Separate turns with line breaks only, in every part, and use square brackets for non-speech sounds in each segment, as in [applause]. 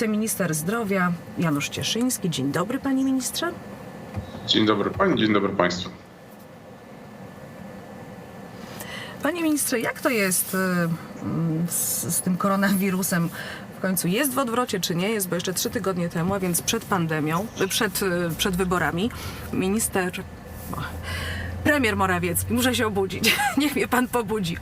wiceminister zdrowia Janusz Cieszyński. Dzień dobry, panie ministrze.
Dzień dobry pani, dzień dobry państwu.
Panie ministrze, jak to jest y, z, z tym koronawirusem? W końcu jest w odwrocie, czy nie jest? Bo jeszcze trzy tygodnie temu, a więc przed pandemią, y, przed, y, przed wyborami, minister. Premier Morawiecki, muszę się obudzić. [laughs] Niech mnie pan pobudzi.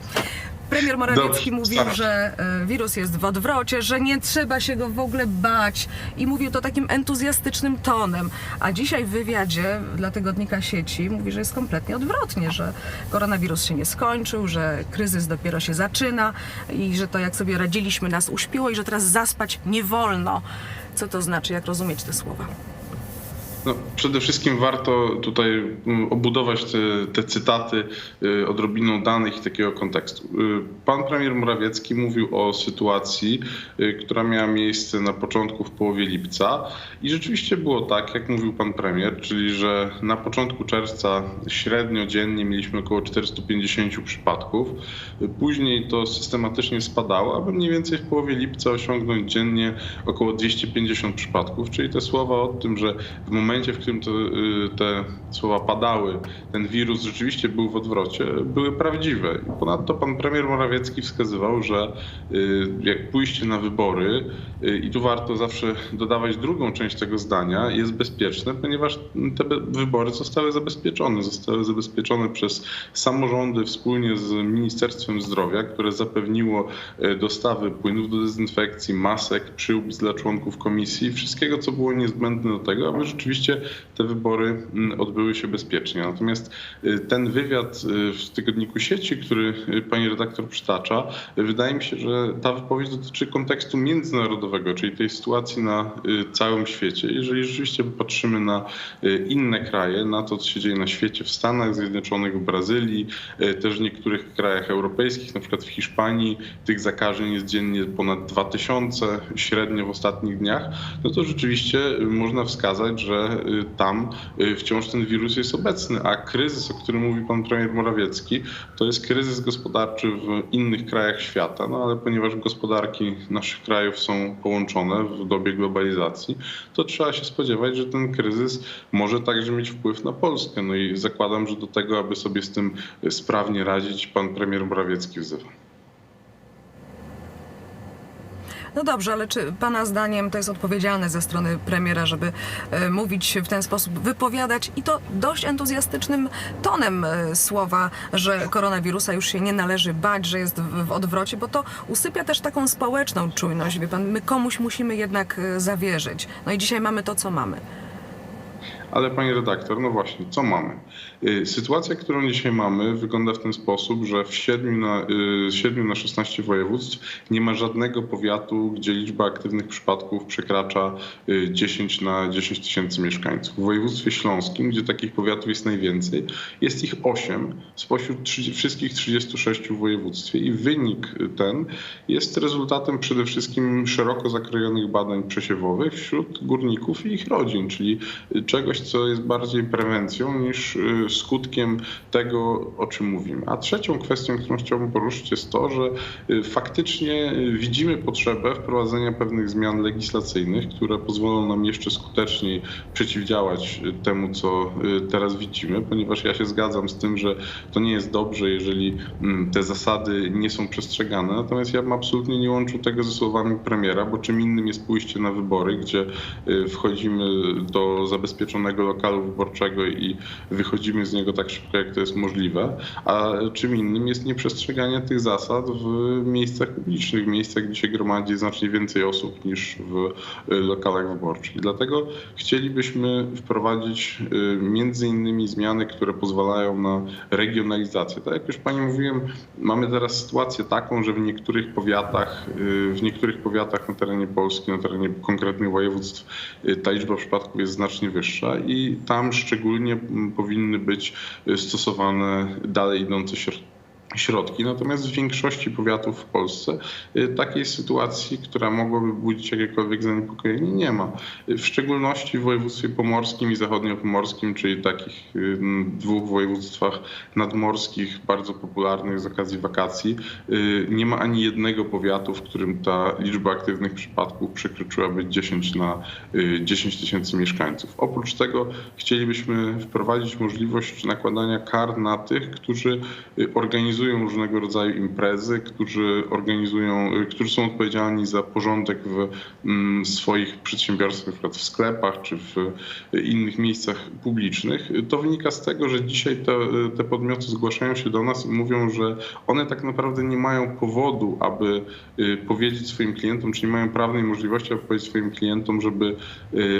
Premier Morawiecki
Dobrze,
mówił, że y, wirus jest w odwrocie, że nie trzeba się go w ogóle bać i mówił to takim entuzjastycznym tonem. A dzisiaj w wywiadzie dla tygodnika sieci mówi, że jest kompletnie odwrotnie, że koronawirus się nie skończył, że kryzys dopiero się zaczyna i że to jak sobie radziliśmy nas uśpiło i że teraz zaspać nie wolno. Co to znaczy, jak rozumieć te słowa?
No, przede wszystkim warto tutaj mm, obudować te, te cytaty y, odrobiną danych i takiego kontekstu. Y, Pan premier Morawiecki mówił o sytuacji, y, która miała miejsce na początku, w połowie lipca i rzeczywiście było tak, jak mówił pan premier, czyli że na początku czerwca średnio dziennie mieliśmy około 450 przypadków. Później to systematycznie spadało, aby mniej więcej w połowie lipca osiągnąć dziennie około 250 przypadków, czyli te słowa o tym, że w momencie, w którym to, y, te słowa padały, ten wirus rzeczywiście był w odwrocie, były prawdziwe. Ponadto pan premier Morawiecki wskazywał, że y, jak pójście na wybory, y, i tu warto zawsze dodawać drugą część tego zdania, jest bezpieczne, ponieważ te wybory zostały zabezpieczone. Zostały zabezpieczone przez samorządy wspólnie z Ministerstwem Zdrowia, które zapewniło dostawy płynów do dezynfekcji, masek, przyłbic dla członków komisji, wszystkiego, co było niezbędne do tego, aby rzeczywiście te wybory mm, odbyły się bezpiecznie. Natomiast y, ten wywiad y, w tygodniku sieci, który y, pani redaktor przytacza, wydaje mi się, że ta wypowiedź dotyczy kontekstu międzynarodowego, czyli tej sytuacji na całym świecie. Jeżeli rzeczywiście popatrzymy na inne kraje, na to, co się dzieje na świecie, w Stanach Zjednoczonych, w Brazylii, też w niektórych krajach europejskich, na przykład w Hiszpanii, tych zakażeń jest dziennie ponad 2000 średnio w ostatnich dniach, no to rzeczywiście można wskazać, że y, tam y, wciąż ten wirus jest obecny, a kryzys, o którym mówi pan premier Morawiecki, to jest kryzys gospodarczy w innych krajach świata, no ale ponieważ gospodarki naszych krajów są połączone w dobie globalizacji, to trzeba się spodziewać, że ten kryzys może także mieć wpływ na Polskę. No i zakładam, że do tego, aby sobie z tym sprawnie radzić, pan premier Morawiecki wzywa.
No dobrze, ale czy Pana zdaniem to jest odpowiedzialne ze strony premiera, żeby e, mówić w ten sposób, wypowiadać i to dość entuzjastycznym tonem e, słowa, że koronawirusa już się nie należy bać, że jest w, odwrocie, bo to usypia też taką społeczną czujność. Wie Pan, my komuś musimy jednak e, zawierzyć. No i dzisiaj mamy to, co mamy.
Ale pani redaktor, no właśnie, co mamy? Y, Sytuacja, którą dzisiaj mamy, wygląda w ten sposób, że w 7 na, y, 7 na 16 województw nie ma żadnego powiatu, gdzie liczba aktywnych przypadków przekracza y, 10 na 10 tysięcy mieszkańców. W województwie śląskim, gdzie takich powiatów jest najwięcej, jest ich 8 spośród 30, wszystkich 36 w województwie i wynik ten jest rezultatem przede wszystkim szeroko zakrojonych badań przesiewowych wśród górników i ich rodzin, czyli czegoś, co jest bardziej prewencją niż y, skutkiem tego, o czym mówimy. A trzecią kwestią, którą chciałbym poruszyć, jest to, że y, faktycznie y, widzimy potrzebę wprowadzenia pewnych zmian legislacyjnych, które pozwolą nam jeszcze skuteczniej przeciwdziałać y, temu, co teraz widzimy, ponieważ ja się zgadzam z tym, że to nie jest dobrze, jeżeli mm, te zasady nie są przestrzegane. Natomiast ja bym absolutnie nie łączył tego ze słowami premiera, bo czym innym jest pójście na wybory, gdzie wchodzimy do zabezpieczonego lokalu wyborczego i wychodzimy z niego tak szybko, jak to jest możliwe, a czym innym jest nieprzestrzeganie tych zasad w miejscach publicznych, w miejscach, gdzie się gromadzi znacznie więcej osób niż w y, lokalach wyborczych. Dlatego chcielibyśmy wprowadzić y, między innymi zmiany, które pozwalają na regionalizację. Tak jak już Pani mówiłem, mamy teraz sytuację taką, że w niektórych powiatach, y, w niektórych powiatach na terenie Polski, na terenie konkretnych województw ta liczba przypadków jest znacznie wyższa i tam szczególnie powinny być stosowane dalej idące środki środki. Natomiast w większości powiatów w Polsce y, takiej sytuacji, która mogłaby budzić jakiekolwiek zaniepokojenie, nie ma. W szczególności w województwie pomorskim i zachodniopomorskim, czyli takich y, dwóch województwach nadmorskich, bardzo popularnych z okazji wakacji, y, nie ma ani jednego powiatu, w którym ta liczba aktywnych przypadków przekroczyłaby 10 na y, 10 tysięcy mieszkańców. Oprócz tego chcielibyśmy wprowadzić możliwość nakładania kar na tych, którzy y, organizują różnego rodzaju imprezy, którzy organizują, y, którzy są odpowiedzialni za porządek w mm, swoich przedsiębiorstwach, przykład w sklepach czy w y, innych miejscach publicznych. To wynika z tego, że dzisiaj te, y, te podmioty zgłaszają się do nas i mówią, że one tak naprawdę nie mają powodu, aby powiedzieć swoim klientom, czy nie mają prawnej możliwości, aby powiedzieć swoim klientom, żeby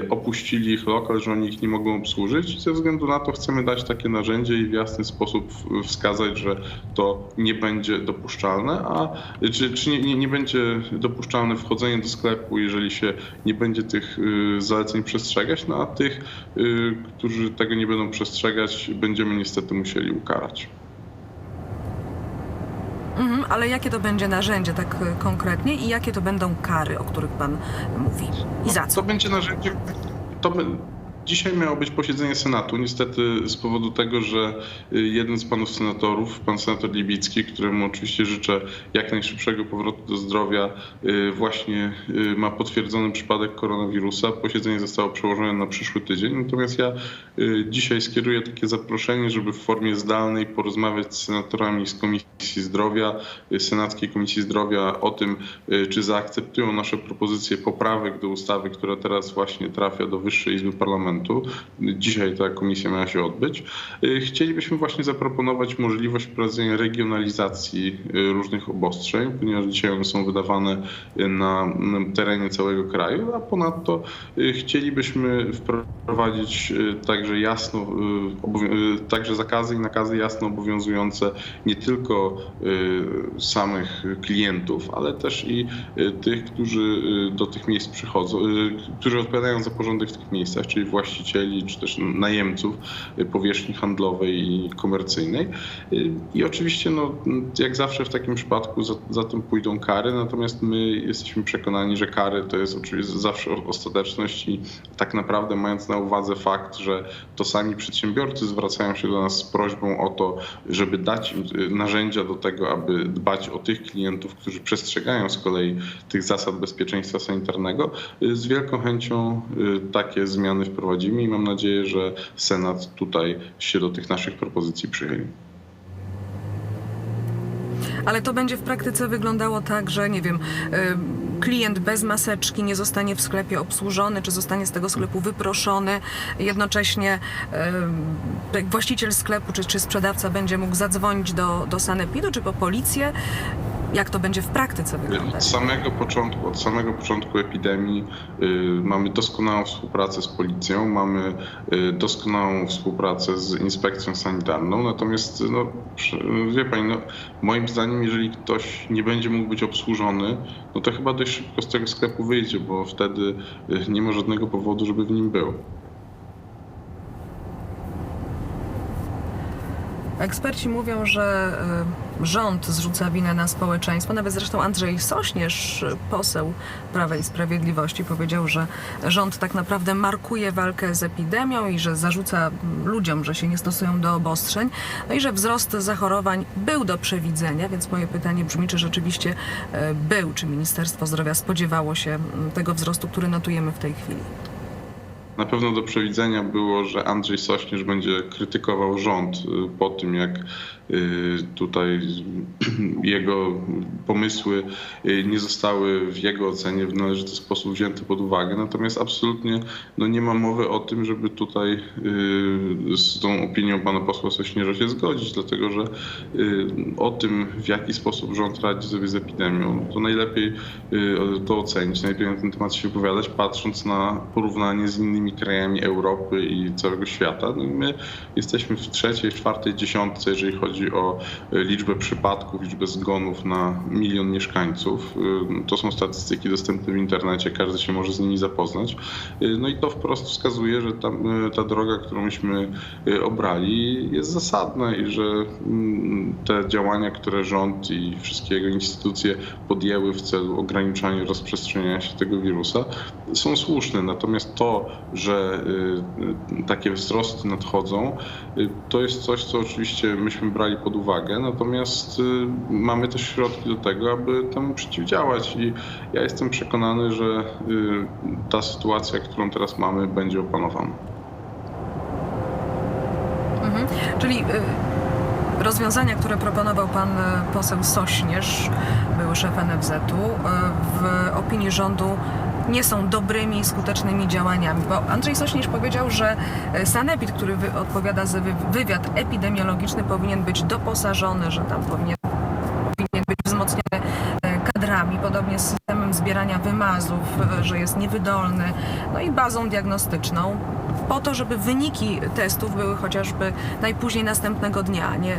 opuścili ich lokal, że oni ich nie mogą obsłużyć. Ze względu na to chcemy dać takie narzędzie i w jasny sposób wskazać, że to nie będzie dopuszczalne, a czy, czy nie, nie, nie będzie dopuszczalne wchodzenie do sklepu, jeżeli się nie będzie tych y, zaleceń przestrzegać, no a tych, y, którzy tego nie będą przestrzegać, będziemy niestety musieli ukarać.
Mhm, ale jakie to będzie narzędzie tak y, konkretnie i jakie to będą kary, o których pan mówi? I za co?
To będzie narzędzie. To. Dzisiaj miało być posiedzenie Senatu. Niestety z powodu tego, że y, jeden z panów senatorów, pan senator Libicki, któremu oczywiście życzę jak najszybszego powrotu do zdrowia, y, właśnie y, ma potwierdzony przypadek koronawirusa. Posiedzenie zostało przełożone na przyszły tydzień. Natomiast ja dzisiaj skieruję takie zaproszenie, żeby w formie zdalnej porozmawiać z senatorami z Komisji Zdrowia, Senackiej Komisji Zdrowia o tym, czy zaakceptują nasze propozycje poprawek do ustawy, która teraz właśnie trafia do Wyższej Izby Parlamentu. Dzisiaj ta komisja miała się odbyć. Y, Chcielibyśmy właśnie zaproponować możliwość wprowadzenia regionalizacji y, różnych obostrzeń, ponieważ dzisiaj one są wydawane y, na terenie całego kraju, a ponadto chcielibyśmy wprowadzić także jasno, także zakazy i nakazy jasno obowiązujące nie tylko samych klientów, ale też i tych, którzy do tych miejsc przychodzą, którzy odpowiadają za porządek w tych miejscach, czyli właścicieli czy też najemców powierzchni handlowej i komercyjnej. I oczywiście, no, jak zawsze w takim przypadku za, za tym pójdą kary, natomiast my jesteśmy przekonani, że kary to jest oczywiście zawsze ostateczność i tak naprawdę mając na uwadze fakt, że to sami przedsiębiorcy zwracają się do nas z prośbą o to, żeby dać im y, narzędzia do tego, aby dbać o tych klientów, którzy przestrzegają z kolei tych zasad bezpieczeństwa sanitarnego, y, z wielką chęcią y, takie zmiany wprowadzimy i mam nadzieję, że Senat tutaj się do tych naszych propozycji przychyli.
Ale to będzie w praktyce wyglądało tak, że nie wiem, y, klient bez maseczki nie zostanie w sklepie obsłużony, czy zostanie z tego sklepu wyproszony. Jednocześnie y, jak właściciel sklepu czy, czy sprzedawca będzie mógł zadzwonić do, do sanepidu czy po policję. Jak to będzie w praktyce
Od
wyglądać?
samego początku, od samego początku epidemii y, mamy doskonałą współpracę z policją, mamy y, doskonałą współpracę z inspekcją sanitarną. Natomiast, no, wie pani, no, moim zdaniem, jeżeli ktoś nie będzie mógł być obsłużony, no to chyba dość szybko z tego sklepu wyjdzie, bo wtedy y, nie ma żadnego powodu, żeby w nim był.
Eksperci mówią, że y, rząd zrzuca winę na społeczeństwo. Nawet zresztą Andrzej Sośnierz, poseł Prawa i Sprawiedliwości, powiedział, że rząd tak naprawdę markuje walkę z epidemią i że zarzuca ludziom, że się nie stosują do obostrzeń. No i że wzrost zachorowań był do przewidzenia, więc moje pytanie brzmi, czy rzeczywiście y, był, czy Ministerstwo Zdrowia spodziewało się tego wzrostu, który notujemy w tej chwili.
Na pewno do przewidzenia było, że Andrzej Sośnierz będzie krytykował rząd y, po tym, jak tutaj [clears throat] jego pomysły y, nie zostały w jego ocenie w należyty sposób wzięte pod uwagę. Natomiast absolutnie no, nie ma mowy o tym, żeby tutaj y, z tą opinią pana posła Sośnierza się zgodzić, dlatego że y, o tym, w jaki sposób rząd radzi sobie z epidemią, to najlepiej y, to ocenić, najlepiej na ten temat się wypowiadać, patrząc na porównanie z innymi krajami Europy i całego świata. No my jesteśmy w trzeciej, czwartej dziesiątce, jeżeli chodzi chodzi o y, liczbę przypadków, liczbę zgonów na milion mieszkańców. Y, To są statystyki dostępne w internecie, każdy się może z nimi zapoznać. Y, No i to wprost wskazuje, że ta, droga, którą myśmy obrali, jest zasadna i że mm, te działania, które rząd i wszystkie jego instytucje podjęły w celu ograniczania rozprzestrzeniania się tego wirusa, są słuszne. Natomiast to, że takie wzrosty nadchodzą, to jest coś, co oczywiście myśmy brali pod uwagę, natomiast y, mamy też środki do tego, aby temu przeciwdziałać i ja jestem przekonany, że y, ta sytuacja, którą teraz mamy, będzie opanowana.
Mhm. Czyli y, rozwiązania, które proponował pan poseł Sośnierz, były szef NFZ-u, w opinii rządu nie są dobrymi, skutecznymi działaniami, bo Andrzej Sośnierz powiedział, że y, Sanepid, który odpowiada za wy, wywiad epidemiologiczny, powinien być doposażony, że tam powinien, powinien być wzmocniony y, kadrami, podobnie z systemem zbierania wymazów, y, że jest niewydolny, no i bazą diagnostyczną, po to, żeby wyniki testów były chociażby najpóźniej następnego dnia, a nie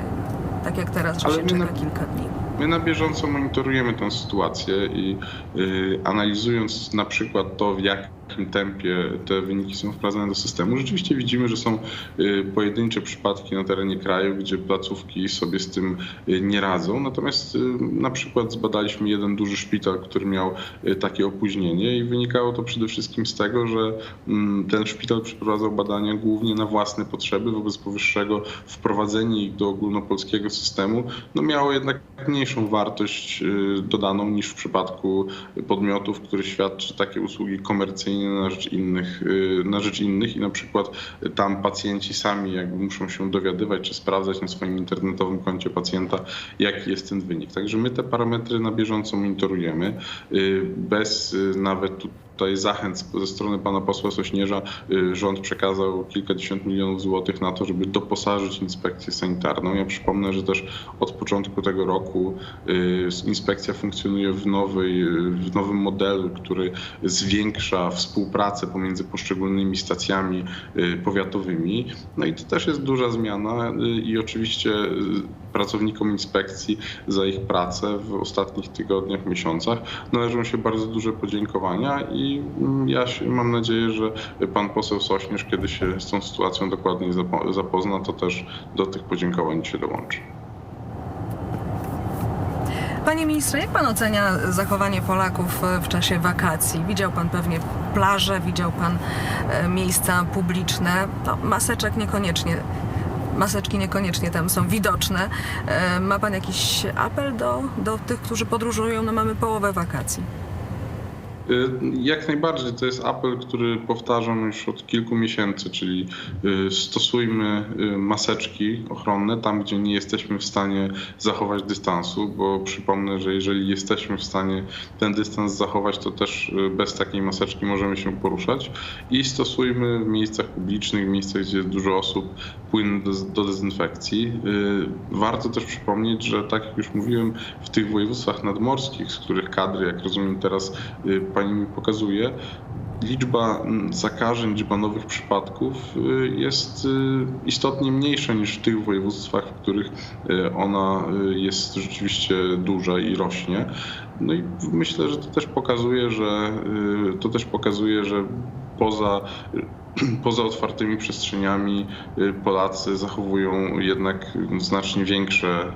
tak jak teraz, że
Ale
się czeka
na-
kilka dni.
My na bieżąco monitorujemy tę sytuację i y, analizując na przykład to, w jakim tempie te wyniki są wprowadzane do systemu, rzeczywiście widzimy, że są y, pojedyncze przypadki na terenie kraju, gdzie placówki sobie z tym y, nie radzą. Natomiast y, na przykład zbadaliśmy jeden duży szpital, który miał takie opóźnienie i wynikało to przede wszystkim z tego, że mm, ten szpital przeprowadzał badania głównie na własne potrzeby. Wobec powyższego wprowadzenie ich do ogólnopolskiego systemu no miało jednak mniejszą wartość dodaną niż w przypadku podmiotów, które świadczy takie usługi komercyjne na rzecz innych, y, na rzecz innych i na przykład tam pacjenci sami jakby muszą się dowiadywać czy sprawdzać na swoim internetowym koncie pacjenta, jaki jest ten wynik. Także my te parametry na bieżąco monitorujemy y, bez y, nawet tutaj zachęt ze strony pana posła Sośnierza y, rząd przekazał kilkadziesiąt milionów złotych na to, żeby doposażyć inspekcję sanitarną. Ja przypomnę, że też od początku tego roku y, inspekcja funkcjonuje w, nowej, y, w nowym modelu, który zwiększa współpracę pomiędzy poszczególnymi stacjami powiatowymi. No i to też jest duża zmiana i oczywiście pracownikom inspekcji za ich pracę w ostatnich tygodniach, miesiącach należą się bardzo duże podziękowania i mm, ja się, mam nadzieję, że pan poseł Sośnierz, kiedy się z tą sytuacją dokładniej zapo- zapozna, to też do tych podziękowań się dołączy.
Panie ministrze, jak pan ocenia zachowanie Polaków e, w czasie wakacji? Widział pan pewnie plaże, widział pan e, miejsca publiczne. No, maseczek niekoniecznie. Maseczki niekoniecznie tam są widoczne. E, Ma pan jakiś apel do, do tych, którzy podróżują? No mamy połowę wakacji.
Y, Jak najbardziej to jest apel, który powtarzam już od kilku miesięcy, czyli y, stosujmy y, maseczki ochronne tam, gdzie nie jesteśmy w stanie zachować dystansu, bo przypomnę, że jeżeli jesteśmy w stanie ten dystans zachować, to też bez takiej maseczki możemy się poruszać i stosujmy w miejscach publicznych, w miejscach, gdzie jest dużo osób, płyn do, dezynfekcji. Warto też przypomnieć, że tak jak już mówiłem, w tych województwach nadmorskich, z których kadry, jak rozumiem teraz pani mi pokazuje, liczba mm, zakażeń, liczba nowych przypadków y, jest y, istotnie mniejsza niż w tych województwach, w których y, ona jest rzeczywiście duża i rośnie. No i myślę, że to też pokazuje, że to też pokazuje, że poza [clears throat] Poza otwartymi przestrzeniami Polacy zachowują jednak znacznie większe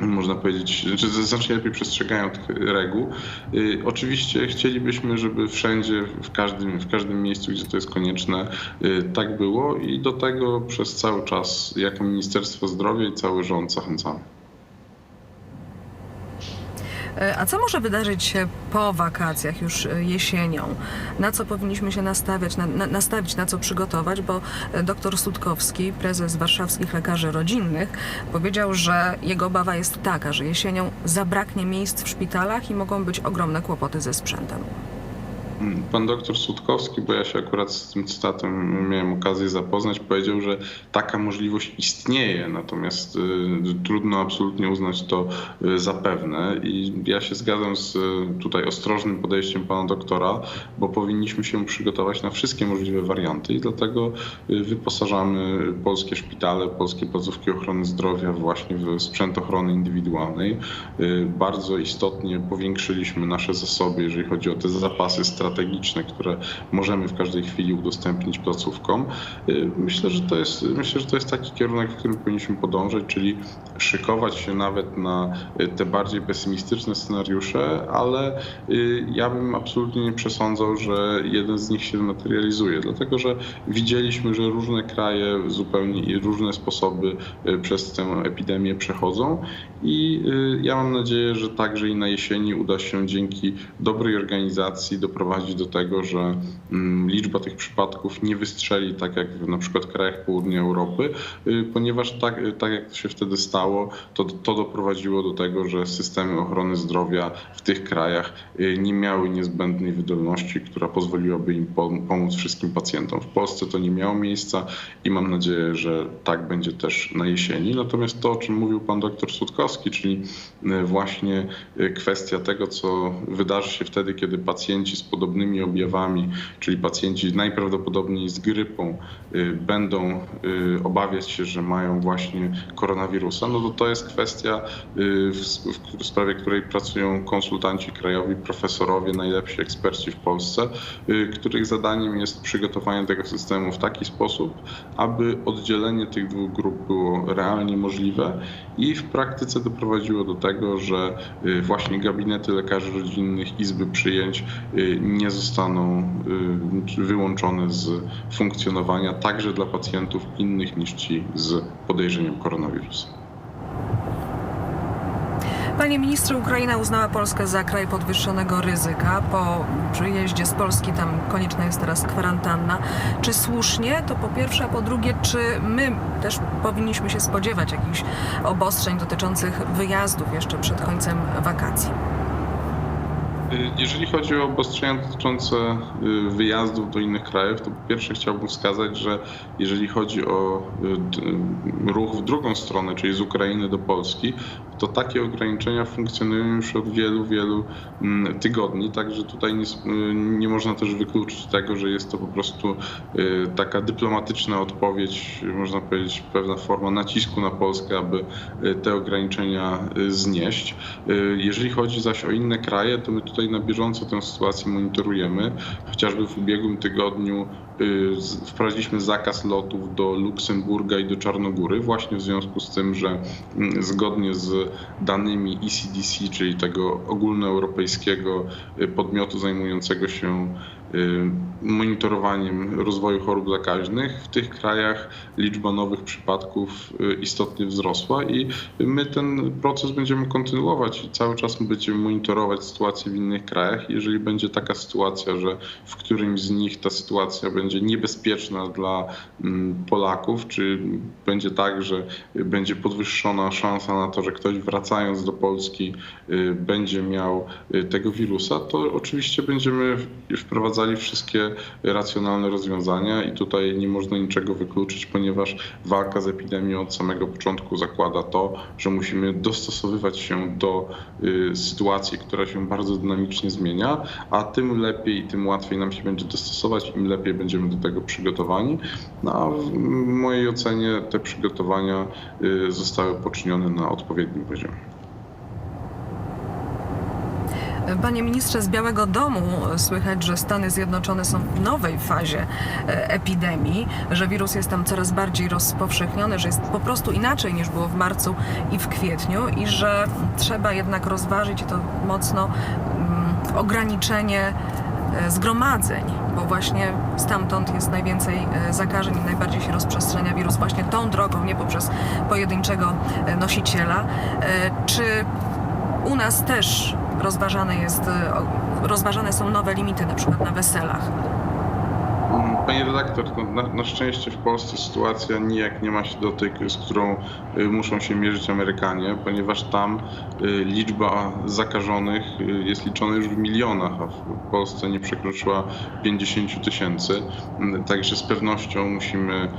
można powiedzieć, że znacznie lepiej przestrzegają tych reguł. Y, Oczywiście chcielibyśmy, żeby wszędzie, w każdym, w każdym miejscu, gdzie to jest konieczne, y, tak było i do tego przez cały czas jako Ministerstwo Zdrowia i cały rząd zachęcamy.
E, A co może wydarzyć się po wakacjach, już e, jesienią? Na co powinniśmy się nastawiać, na, na, nastawić, na co przygotować? Bo e, dr Sutkowski, prezes Warszawskich Lekarzy Rodzinnych, powiedział, że jego obawa jest taka, że jesienią zabraknie miejsc w szpitalach i mogą być ogromne kłopoty ze sprzętem.
Pan doktor Sutkowski, bo ja się akurat z tym cytatem miałem okazję zapoznać, powiedział, że taka możliwość istnieje, natomiast y, trudno absolutnie uznać to y, za pewne i ja się zgadzam z y, tutaj ostrożnym podejściem pana doktora, bo powinniśmy się przygotować na wszystkie możliwe warianty i dlatego wyposażamy polskie szpitale, polskie placówki ochrony zdrowia właśnie w sprzęt ochrony indywidualnej. Bardzo istotnie powiększyliśmy nasze zasoby, jeżeli chodzi o te zapasy strategiczne, które możemy w każdej chwili udostępnić placówkom. Y, Myślę, że to jest, myślę, że to jest taki kierunek, w którym powinniśmy podążać, czyli szykować się nawet na y, te bardziej pesymistyczne scenariusze, ale y, ja bym absolutnie nie przesądzał, że jeden z nich się materializuje, dlatego że widzieliśmy, że różne kraje zupełnie i różne sposoby przez tę epidemię przechodzą i ja mam nadzieję, że także i na jesieni uda się dzięki dobrej organizacji doprowadzić do tego, że mm, liczba tych przypadków nie wystrzeli tak jak w na przykład krajach południa Europy, y, ponieważ tak, tak jak to się wtedy stało, to, to doprowadziło do tego, że systemy ochrony zdrowia w tych krajach y, nie miały niezbędnej wydolności, która pozwoliłaby im pom- pomóc wszystkim pacjentom. W Polsce to nie miało miejsca i mam nadzieję, że tak będzie też na jesieni. Natomiast to, o czym mówił pan doktor Sutkowski, czyli y, właśnie y, kwestia tego, co wydarzy się wtedy, kiedy pacjenci z podobnymi objawami, czyli pacjenci najprawdopodobniej z grypą, y, będą y, obawiać się, że mają właśnie koronawirusa, no to to jest kwestia, y, w, sprawie której pracują konsultanci krajowi, profesorowie, najlepsi eksperci w Polsce, których zadaniem jest przygotowanie tego systemu w taki sposób, aby oddzielenie tych dwóch grup było realnie możliwe i w praktyce doprowadziło do tego, że właśnie gabinety lekarzy rodzinnych, izby przyjęć y, nie zostaną y, wyłączone z funkcjonowania także dla pacjentów innych niż ci z podejrzeniem koronawirusa.
Panie ministrze, Ukraina uznała Polskę za kraj podwyższonego ryzyka. Po przyjeździe z Polski tam konieczna jest teraz kwarantanna. Czy słusznie? To po pierwsze, a po drugie, czy my też powinniśmy się spodziewać jakichś obostrzeń dotyczących wyjazdów jeszcze przed końcem wakacji?
Y, Jeżeli chodzi o obostrzenia dotyczące y, wyjazdów do innych krajów, to po pierwsze chciałbym wskazać, że jeżeli chodzi o y, ruch w drugą stronę, czyli z Ukrainy do Polski, to takie ograniczenia funkcjonują już od wielu, wielu mm, tygodni, także tutaj nie, nie można też wykluczyć tego, że jest to po prostu taka dyplomatyczna odpowiedź, można powiedzieć pewna forma nacisku na Polskę, aby te ograniczenia znieść. Jeżeli chodzi zaś o inne kraje, to my tutaj na bieżąco tę sytuację monitorujemy. Chociażby w ubiegłym tygodniu y, wprowadziliśmy zakaz lotów do Luksemburga i do Czarnogóry, właśnie w związku z tym, że mm, zgodnie z danymi ECDC, czyli tego ogólnoeuropejskiego y, podmiotu zajmującego się monitorowaniem rozwoju chorób zakaźnych, w tych krajach liczba nowych przypadków y, istotnie wzrosła i my ten proces będziemy kontynuować i cały czas będziemy monitorować sytuację w innych krajach. Jeżeli będzie taka sytuacja, że w którymś z nich ta sytuacja będzie niebezpieczna dla mm, Polaków, czy będzie tak, że będzie podwyższona szansa na to, że ktoś wracając do Polski y, będzie miał y, tego wirusa, to oczywiście będziemy w- wprowadzali wszystkie racjonalne rozwiązania i tutaj nie można niczego wykluczyć, ponieważ walka z epidemią od samego początku zakłada to, że musimy dostosowywać się do y, sytuacji, która się bardzo dynamicznie zmienia, a tym lepiej tym łatwiej nam się będzie dostosować, im lepiej będziemy do tego przygotowani. No, a w mojej ocenie te przygotowania y, zostały poczynione na odpowiednim poziomie.
Panie ministrze, z Białego Domu słychać, że Stany Zjednoczone są w nowej fazie e, epidemii, że wirus jest tam coraz bardziej rozpowszechniony, że jest po prostu inaczej niż było w marcu i w kwietniu i że trzeba jednak rozważyć i to mocno mm, ograniczenie e, zgromadzeń, bo właśnie stamtąd jest najwięcej e, zakażeń i najbardziej się rozprzestrzenia wirus właśnie tą drogą, nie poprzez pojedynczego nosiciela. Czy u nas też rozważane, jest, e, rozważane są nowe limity, na przykład na weselach.
Panie redaktor, no, na, na szczęście w Polsce sytuacja nijak nie ma się do tej, z którą y, muszą się mierzyć Amerykanie, ponieważ tam y, liczba zakażonych y, jest liczona już w milionach, a w Polsce nie przekroczyła 50 tysięcy. Mm, Także z pewnością musimy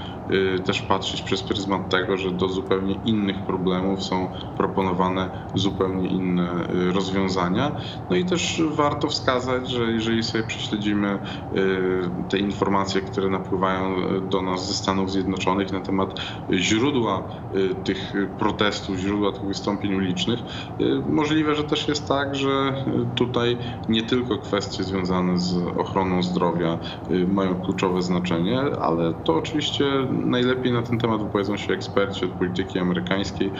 też patrzeć przez pryzmat tego, że do zupełnie innych problemów są proponowane zupełnie inne rozwiązania. No i też warto wskazać, że jeżeli sobie prześledzimy te informacje, które napływają y, do nas ze Stanów Zjednoczonych na temat źródła y, tych protestów, źródła tych wystąpień ulicznych, y, możliwe, że też jest tak, że tutaj nie tylko kwestie związane z ochroną zdrowia mają kluczowe znaczenie, ale to oczywiście najlepiej na ten temat wypowiedzą się eksperci od polityki amerykańskiej.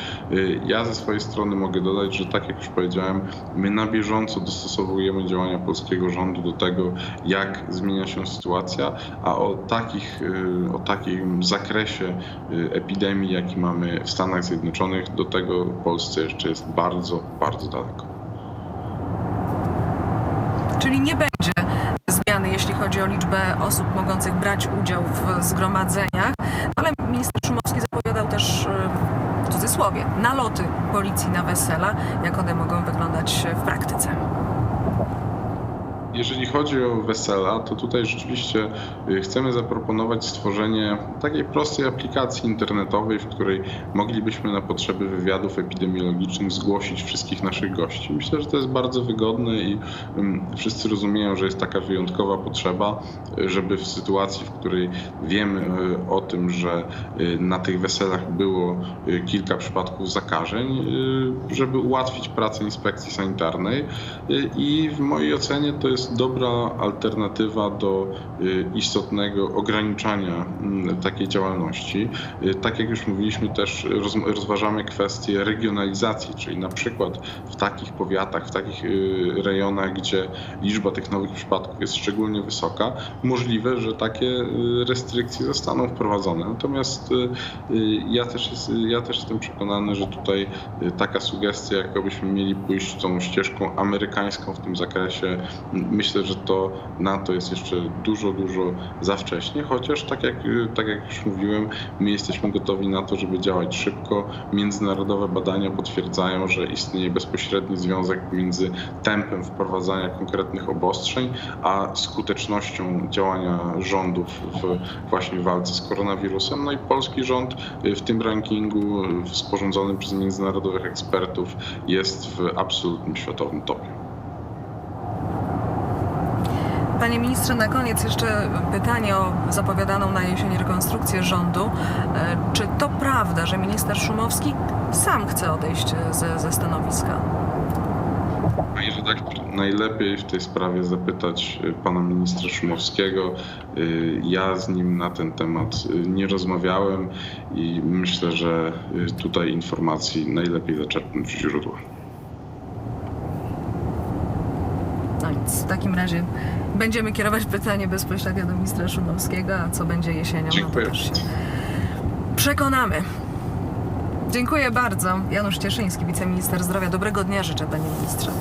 Ja ze swojej strony mogę dodać, że tak jak już powiedziałem, my na bieżąco dostosowujemy działania polskiego rządu do tego, jak zmienia się sytuacja, a o, takich, y, o takim zakresie y, epidemii, jaki mamy w Stanach Zjednoczonych, do tego w Polsce jeszcze jest bardzo, bardzo daleko.
Czyli nie będzie zmiany, jeśli chodzi o liczbę osób mogących brać udział w zgromadzeniach, ale minister Szumowski zapowiadał też y, w cudzysłowie naloty policji na wesela, jak one mogą wyglądać w praktyce.
Jeżeli chodzi o wesela, to tutaj rzeczywiście y, chcemy zaproponować stworzenie takiej prostej aplikacji internetowej, w której moglibyśmy na potrzeby wywiadów epidemiologicznych zgłosić wszystkich naszych gości. Myślę, że to jest bardzo wygodne i wszyscy rozumieją, że jest taka wyjątkowa potrzeba, y, żeby w sytuacji, w której wiemy y, o tym, że na tych weselach było kilka przypadków zakażeń, żeby ułatwić pracę inspekcji sanitarnej i w mojej ocenie to jest dobra alternatywa do y, istotnego ograniczania mm, takiej działalności. Y, Tak jak już mówiliśmy, też roz- rozważamy kwestię regionalizacji, czyli na przykład w takich powiatach, w takich y, rejonach, gdzie liczba tych nowych przypadków jest szczególnie wysoka, możliwe, że takie restrykcje zostaną wprowadzone. Natomiast ja też, jest, ja też jestem przekonany, że tutaj taka sugestia, jakobyśmy mieli pójść tą ścieżką amerykańską w tym zakresie, m, myślę, że to na to jest jeszcze dużo, dużo za wcześnie, chociaż tak jak, tak jak już mówiłem, my jesteśmy gotowi na to, żeby działać szybko. Międzynarodowe badania potwierdzają, że istnieje bezpośredni związek między tempem wprowadzania konkretnych obostrzeń, a skutecznością działania rządów w właśnie walce z koronawirusem. No i polski rząd w tym rankingu sporządzonym przez międzynarodowych ekspertów jest w absolutnym światowym topie.
Panie ministrze, na koniec jeszcze pytanie o zapowiadaną na jesień rekonstrukcję rządu. E, Czy to prawda, że minister Szumowski sam chce odejść ze, ze stanowiska?
Panie redaktor, najlepiej w tej sprawie zapytać y, pana ministra Szumowskiego. Y, Ja z nim na ten temat y, nie rozmawiałem i myślę, że tutaj informacji najlepiej zaczerpnąć źródła.
Nic, w takim razie będziemy kierować pytanie bezpośrednio do ministra Szumowskiego, a co będzie jesienią, no to też się przekonamy. Dziękuję bardzo. Janusz Cieszyński, wiceminister zdrowia. Dobrego dnia życzę, panie ministrze.